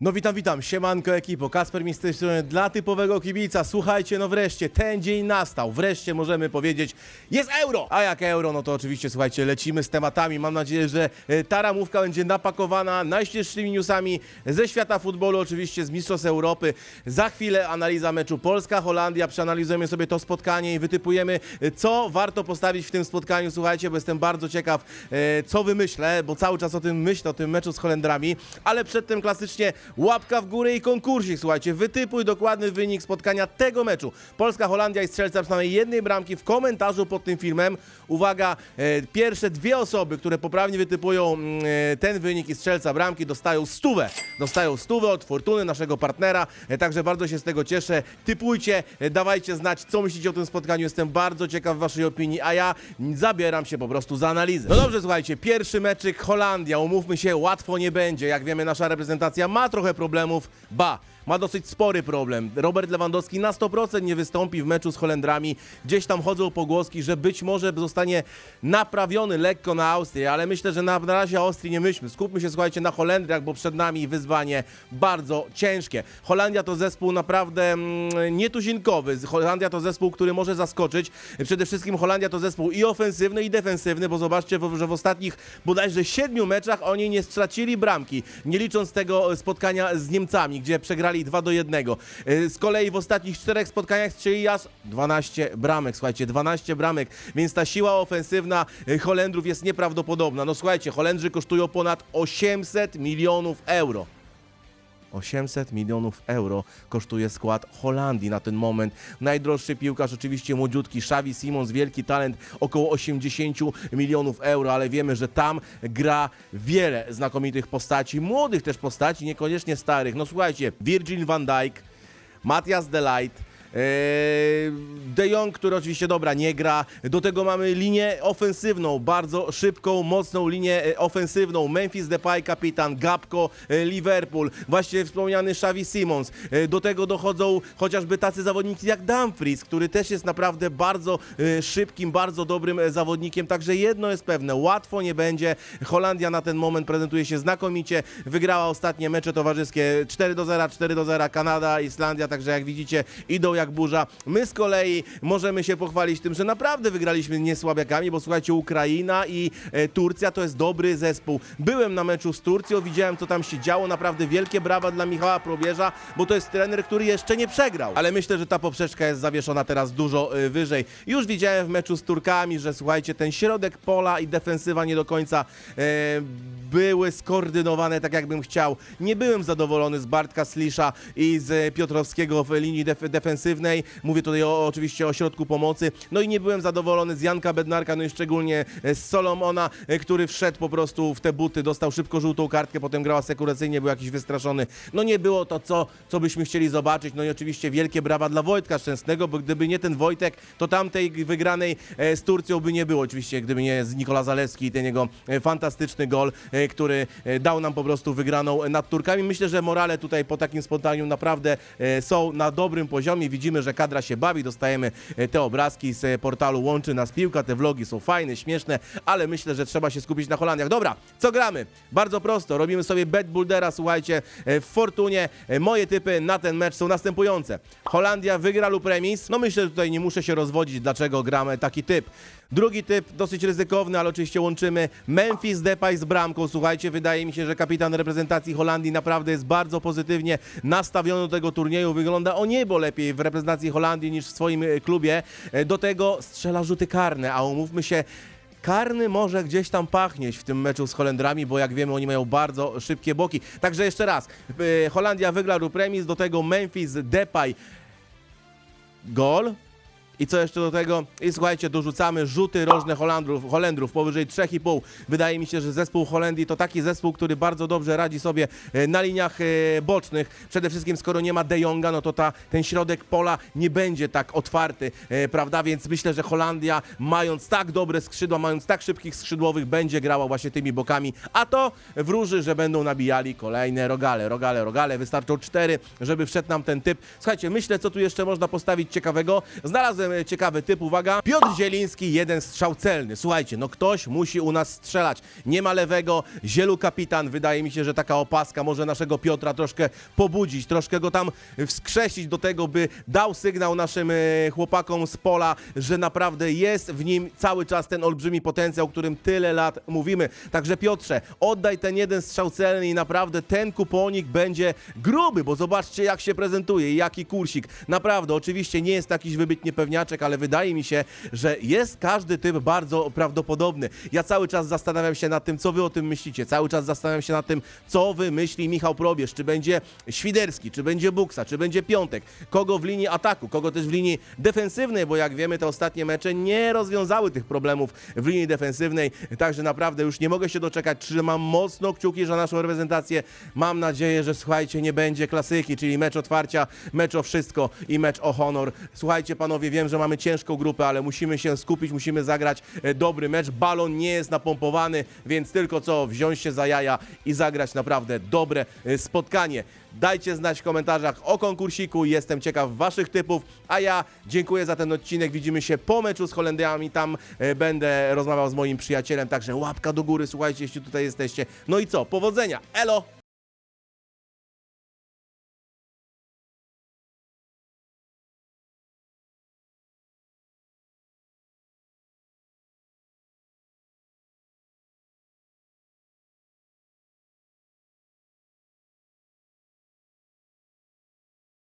No witam, witam, siemanko ekipo, Kasper mi z tej strony dla typowego kibica. Słuchajcie, no wreszcie, ten dzień nastał, wreszcie możemy powiedzieć, jest euro! A jak euro, no to oczywiście, słuchajcie, lecimy z tematami. Mam nadzieję, że e, ta ramówka będzie napakowana najświeższymi newsami ze świata futbolu, oczywiście z Mistrzostw Europy. Za chwilę analiza meczu Polska-Holandia, przeanalizujemy sobie to spotkanie i wytypujemy, e, co warto postawić w tym spotkaniu, słuchajcie, bo jestem bardzo ciekaw, e, co wymyślę, bo cały czas o tym myślę, o tym meczu z Holendrami, ale przedtem klasycznie łapka w górę i konkursik, słuchajcie, wytypuj dokładny wynik spotkania tego meczu. Polska-Holandia i strzelca przynajmniej jednej bramki w komentarzu pod tym filmem. Uwaga, e, pierwsze dwie osoby, które poprawnie wytypują mm, e, ten wynik i strzelca bramki dostają stówę. Dostają stówę od Fortuny, naszego partnera, e, także bardzo się z tego cieszę. Typujcie, e, dawajcie znać, co myślicie o tym spotkaniu. Jestem bardzo ciekaw waszej opinii, a ja zabieram się po prostu za analizę. No dobrze, słuchajcie, pierwszy meczyk Holandia, umówmy się, łatwo nie będzie. Jak wiemy, nasza reprezentacja ma trochę problemów, ba, ma dosyć spory problem. Robert Lewandowski na 100% nie wystąpi w meczu z Holendrami. Gdzieś tam chodzą pogłoski, że być może zostanie naprawiony lekko na Austrię, ale myślę, że na, na razie Austrii nie myślmy. Skupmy się, słuchajcie, na Holendrach, bo przed nami wyzwanie bardzo ciężkie. Holandia to zespół naprawdę mm, nietuzinkowy. Holandia to zespół, który może zaskoczyć. Przede wszystkim Holandia to zespół i ofensywny, i defensywny, bo zobaczcie, że w ostatnich bodajże siedmiu meczach oni nie stracili bramki, nie licząc tego spotkania z Niemcami, gdzie przegrali 2 do 1. Y, Z kolei w ostatnich czterech spotkaniach strzeli aż 12 bramek, słuchajcie, 12 bramek, więc ta siła ofensywna y, Holendrów jest nieprawdopodobna. No słuchajcie, Holendrzy kosztują ponad 800 milionów euro. 800 milionów euro kosztuje skład Holandii na ten moment. Najdroższy piłkarz oczywiście młodziutki Xavi Simons, wielki talent, około 80 milionów euro, ale wiemy, że tam gra wiele znakomitych postaci, młodych też postaci, niekoniecznie starych. No słuchajcie, Virgil van Dijk, Matthias de Ligt, Eee, De Jong, który oczywiście dobra, nie gra. Do tego mamy linię ofensywną, bardzo szybką, mocną linię e, ofensywną. Memphis Depay, kapitan, Gapko, e, Liverpool, właśnie wspomniany Xavi Simons. E, Do tego dochodzą chociażby tacy zawodnicy jak Dumfries, który też jest naprawdę bardzo szybkim, bardzo dobrym zawodnikiem. Także jedno jest pewne, łatwo nie będzie. Holandia na ten moment prezentuje się znakomicie. Wygrała ostatnie mecze towarzyskie 4 do 0, 4 do 0 Kanada, Islandia, także jak widzicie idą jak burza. My z kolei możemy się pochwalić tym, że naprawdę wygraliśmy nie słabiakami, bo słuchajcie, Ukraina i e, Turcja to jest dobry zespół. Byłem na meczu z Turcją, widziałem co tam się działo, naprawdę wielkie brawa dla Michała Probierza, bo to jest trener, który jeszcze nie przegrał. Ale myślę, że ta poprzeczka jest zawieszona teraz dużo e, wyżej. Już widziałem w meczu z Turkami, że słuchajcie, ten środek pola i defensywa nie do końca e, były skoordynowane tak, jakbym chciał. Nie byłem zadowolony z Bartka Slisza i z Piotrowskiego w linii def Mówię tutaj o, oczywiście o środku pomocy. No i nie byłem zadowolony z Janka Bednarka, no i szczególnie z Solomona, e, który wszedł po prostu w te buty, dostał szybko żółtą kartkę, potem grał asekuracyjnie, był jakiś wystraszony. No nie było to, co, co byśmy chcieli zobaczyć. No i oczywiście wielkie brawa dla Wojtka Szczęsnego, bo gdyby nie ten Wojtek, to tamtej wygranej e, z Turcją by nie było. Oczywiście, gdyby nie z Nikola Zalewski i ten jego e, fantastyczny gol, e, który e, dał nam po prostu wygraną nad Turkami. Myślę, że morale tutaj po takim spotkaniu naprawdę e, są na dobrym poziomie. Widzimy, że kadra się bawi, dostajemy e, te obrazki z e, portalu Łączy Nas Piłka. Te vlogi są fajne, śmieszne, ale myślę, że trzeba się skupić na Holandiach. Dobra, co gramy? Bardzo prosto. Robimy sobie bet buildera, słuchajcie, e, w Fortunie. Moje typy na ten mecz są następujące. Holandia wygra lub remis. No myślę, że tutaj nie muszę się rozwodzić, dlaczego gramy taki typ. Drugi typ, dosyć ryzykowny, ale oczywiście łączymy Memphis Depay z bramką. Słuchajcie, wydaje mi się, że kapitan reprezentacji Holandii naprawdę jest bardzo pozytywnie nastawiony do tego turnieju. Wygląda o niebo lepiej w reprezentacji Holandii niż w swoim e, klubie. E, Do tego strzela rzuty karne, a umówmy się, karny może gdzieś tam pachnieć w tym meczu z Holendrami, bo jak wiemy, oni mają bardzo szybkie boki. Także jeszcze raz, e, Holandia wygra lub remis, do tego Memphis Depay gol. I co jeszcze do tego? I słuchajcie, dorzucamy rzuty rożne Holandrów, Holendrów powyżej 3,5. Wydaje mi się, że zespół Holandii to taki zespół, który bardzo dobrze radzi sobie e, na liniach e, bocznych. Przede wszystkim skoro nie ma De Jonga, no to ta, ten środek pola nie będzie tak otwarty, e, prawda? Więc myślę, że Holandia mając tak dobre skrzydła, mając tak szybkich skrzydłowych, będzie grała właśnie tymi bokami. A to wróży, że będą nabijali kolejne rogale, rogale, rogale. Wystarczą cztery, żeby wszedł nam ten typ. Słuchajcie, myślę, co tu jeszcze można postawić ciekawego. Znalazłem E, ciekawy typ, uwaga. Piotr Zieliński, jeden strzał celny. Słuchajcie, no ktoś musi u nas strzelać. Nie ma lewego, Zielu kapitan. Wydaje mi się, że taka opaska może naszego Piotra troszkę pobudzić, troszkę go tam wskrzesić do tego, by dał sygnał naszym e, chłopakom z pola, że naprawdę jest w nim cały czas ten olbrzymi potencjał, o którym tyle lat mówimy. Także Piotrze, oddaj ten jeden strzał celny i naprawdę ten kuponik będzie gruby, bo zobaczcie jak się prezentuje jaki kursik. Naprawdę, oczywiście nie jest jakiś wybitnie pewniaczek, ale wydaje mi się, że jest każdy typ bardzo prawdopodobny. Ja cały czas zastanawiam się nad tym, co wy o tym myślicie. Cały czas zastanawiam się nad tym, co wy myśli Michał Probierz. Czy będzie Świderski, czy będzie Buksa, czy będzie Piątek. Kogo w linii ataku, kogo też w linii defensywnej, bo jak wiemy, te ostatnie mecze nie rozwiązały tych problemów w linii defensywnej. Także naprawdę już nie mogę się doczekać. Trzymam mocno kciuki za naszą reprezentację. Mam nadzieję, że słuchajcie, nie będzie klasyki, czyli mecz otwarcia, mecz o wszystko i mecz o honor. Słuchajcie, panowie, wiem, że mamy ciężką grupę, ale musimy się skupić, musimy zagrać e, dobry mecz. Balon nie jest napompowany, więc tylko co, wziąć się za jaja i zagrać naprawdę dobre e, spotkanie. Dajcie znać w komentarzach o konkursiku, jestem ciekaw waszych typów, a ja dziękuję za ten odcinek. Widzimy się po meczu z Holendiami, tam e, będę rozmawiał z moim przyjacielem, także łapka do góry, słuchajcie, jeśli tutaj jesteście. No i co, powodzenia, elo!